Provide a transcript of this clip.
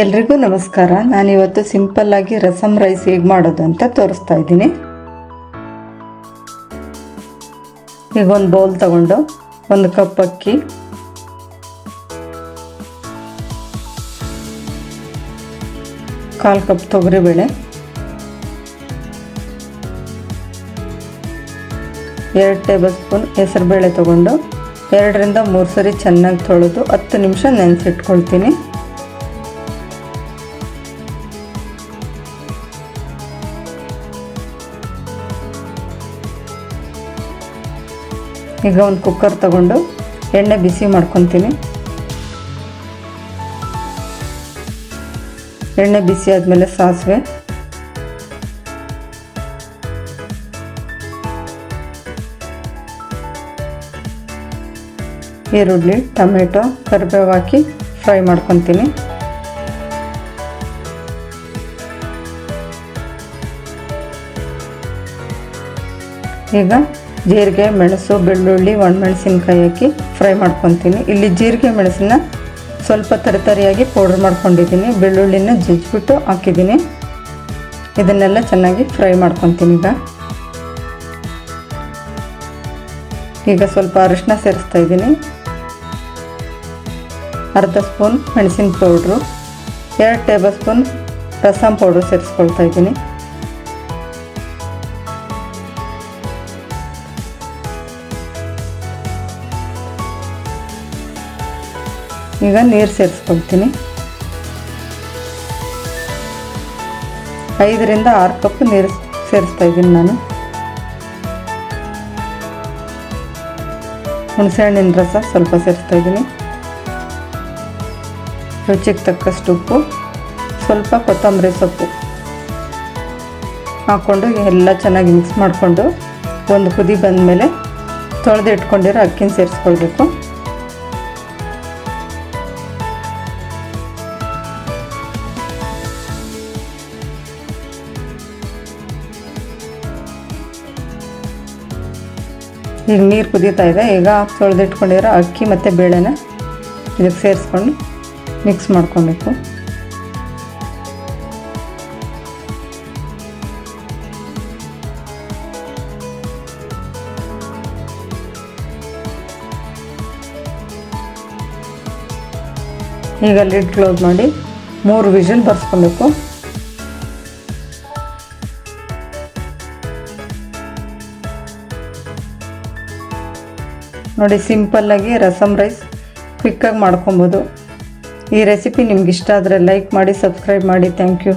ಎಲ್ರಿಗೂ ನಮಸ್ಕಾರ. ನಾನಿವತ್ತು ಆಗಿ ರಸಮ್ ರೈಸ್ ಹೇಗೆ ಮಾಡೋದು ಅಂತ ತೋರಿಸ್ತಾ ಇದ್ದೀನಿ. ಈಗ ಒಂದು ಬೌಲ್ ತಗೊಂಡು ಒಂದು ಕಪ್ ಅಕ್ಕಿ. ಕಾಲು ಕಪ್ ತೊಗರಿಬೇಳೆ. ಎರಡು ಟೇಬಲ್ ಸ್ಪೂನ್ ಹೆಸರುಬೇಳೆ ತಗೊಂಡು ಎರಡರಿಂದ ಮೂರು ಸರಿ ಚೆನ್ನಾಗಿ ತೊಳೆದು ಹತ್ತು ನಿಮಿಷ ನೆನೆಸಿಟ್ಕೊಳ್ತೀನಿ. ಈಗ ಒಂದು ಕುಕ್ಕರ್ ತಗೊಂಡು ಎಣ್ಣೆ ಬಿಸಿ ಮಾಡ್ಕೊತೀನಿ. ಎಣ್ಣೆ ಬಿಸಿ ಆದಮೇಲೆ ಸಾಸಿವೆ. ಈರುಳ್ಳಿ, ಟೊಮೆಟೊ, ಕರಿಬೇವು ಹಾಕಿ ಫ್ರೈ ಮಾಡ್ಕೊತೀನಿ. ಈಗ ಜೀರಿಗೆ, ಮೆಣಸು, ಬೆಳ್ಳುಳ್ಳಿ, ಒಣಮೆಣಸಿನ್ಕಾಯಿ ಹಾಕಿ ಫ್ರೈ ಮಾಡ್ಕೊತೀನಿ. ಇಲ್ಲಿ ಜೀರಿಗೆ, ಮೆಣಸನ್ನ ಸ್ವಲ್ಪ ತರಿತರಿಯಾಗಿ ಪೌಡ್ರ್ ಮಾಡ್ಕೊಂಡಿದ್ದೀನಿ. ಬೆಳ್ಳುಳ್ಳಿನ ಜಜ್ಜಿಬಿಟ್ಟು ಹಾಕಿದ್ದೀನಿ. ಇದನ್ನೆಲ್ಲ ಚೆನ್ನಾಗಿ ಫ್ರೈ ಮಾಡ್ಕೊತೀನಿ ಈಗ. ಈಗ ಸ್ವಲ್ಪ ಅರಿಶಿನ ಸೇರಿಸ್ತಾ ಇದ್ದೀನಿ. ಅರ್ಧ ಸ್ಪೂನ್ ಮೆಣಸಿನ ಪೌಡ್ರು ಎರಡು ಟೇಬಲ್ ಸ್ಪೂನ್ ರಸಂ ಪೌಡ್ರ್ ಸೇರಿಸ್ಕೊಳ್ತಾ ಇದ್ದೀನಿ. ಈಗ ನೀರು ಸೇರಿಸ್ಕೊಳ್ತೀನಿ. ಐದರಿಂದ ಆರು ಕಪ್ ನೀರು ಸೇರಿಸ್ತಾ ಇದ್ದೀನಿ ನಾನು. ಹುಣಸೆಹಣ್ಣಿನ ರಸ ಸ್ವಲ್ಪ ಸೇರಿಸ್ತಾ ಇದ್ದೀನಿ. ರುಚಿಗೆ ತಕ್ಕಷ್ಟು ಉಪ್ಪು, ಸ್ವಲ್ಪ ಕೊತ್ತಂಬರಿ ಸೊಪ್ಪು ಹಾಕ್ಕೊಂಡು ಎಲ್ಲ ಚೆನ್ನಾಗಿ ಮಿಕ್ಸ್ ಮಾಡಿಕೊಂಡು ಒಂದು ಕುದಿ ಬಂದಮೇಲೆ ತೊಳೆದು ಇಟ್ಕೊಂಡಿರೋ ಅಕ್ಕಿನ ಸೇರಿಸ್ಕೊಳ್ಬೇಕು. ಈಗ ನೀರು ಕುದೀತಾ ಇದೆ. ಈಗ ತೊಳೆದಿಟ್ಕೊಂಡಿರೋ ಅಕ್ಕಿ ಮತ್ತು ಬೇಳೆನ ಇದಕ್ಕೆ ಸೇರಿಸ್ಕೊಂಡು ಮಿಕ್ಸ್ ಮಾಡ್ಕೊಬೇಕು. ಈಗ ಲಿಡ್ ಕ್ಲೋಸ್ ಮಾಡಿ ಮೂರು ವಿಷಲ್ ಬರ್ಸ್ಕೊಬೇಕು. ನೋಡಿ ಸಿಂಪಲ್ಲಾಗಿ ರಸಮ್ ರೈಸ್ ಕ್ವಿಕ್ಕಾಗಿ ಮಾಡ್ಕೊಬೋದು. ಈ ರೆಸಿಪಿ ನಿಮ್ಗೆ ಇಷ್ಟ ಆದರೆ ಲೈಕ್ ಮಾಡಿ ಸಬ್ಸ್ಕ್ರೈಬ್ ಮಾಡಿ. Thank you